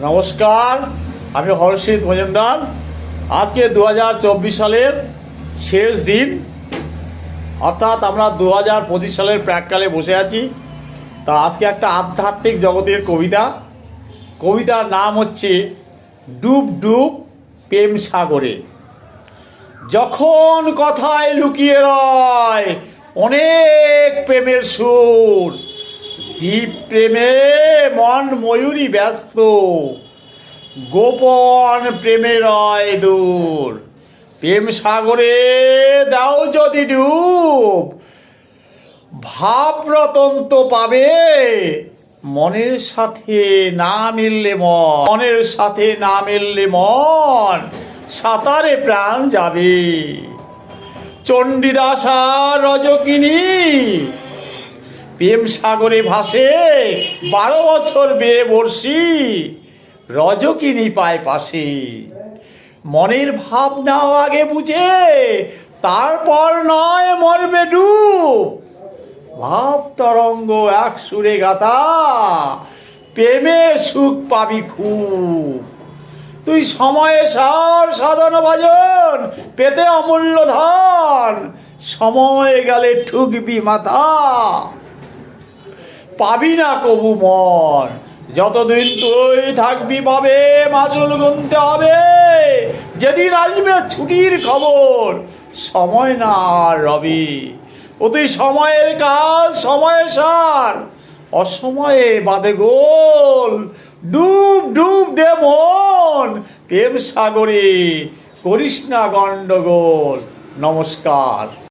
নমস্কার, আমি হর্ষিত মজুমদার। আজকে দু হাজার চব্বিশ সালের শেষ দিন। অর্থাৎ আমরা দু হাজার পঁচিশ সালের প্রাককালে বসে আছি। তা আজকে একটা আধ্যাত্মিক জগতের কবিতা। কবিতার নাম হচ্ছে ডুব ডুব প্রেম সাগরে। যখন কথায় লুকিয়ে রয় অনেক প্রেমের সুর, জীব প্রেমে মন ময়ূরী ব্যস্ত। গোপন প্রেমে রয় দূর। প্রেম সাগরে দাও যদি ডুব। ভাবরতন্ত পাবে। মনের সাথে না মিললে মন। মনের সাথে না মিললে মন। সাঁতারে প্রাণ যাবে। চণ্ডীদাসা রজকিনী প্রেম সাগরে ভাসে বারো বছর বেয়ে বর্ষি রজকিনী পায় পাশে। মনের ভাবনাও আগে বুঝে, তারপর নয় মরবে ডুব। ভাব তরঙ্গ এক সুরে গাথা, প্রেমে সুখ পাবি খুব। তুই সময়ে সার সাধন ভাজন, পেতে অমূল্য ধন, সময় গেলে ঠুকবি মাথা। পাবি না কবু মন। যতদিন তুই থাকবি পাবে মাসুল গুনতে হবে। যেদিন আসবে ছুটির খবর, সময় না আর রবি। অতি সময়ের কাজ সময়ে সার। অসময়ে বাদে গোল, ডুব ডুব দে মন। প্রেম সাগরে করিস না গন্ডগোল। নমস্কার।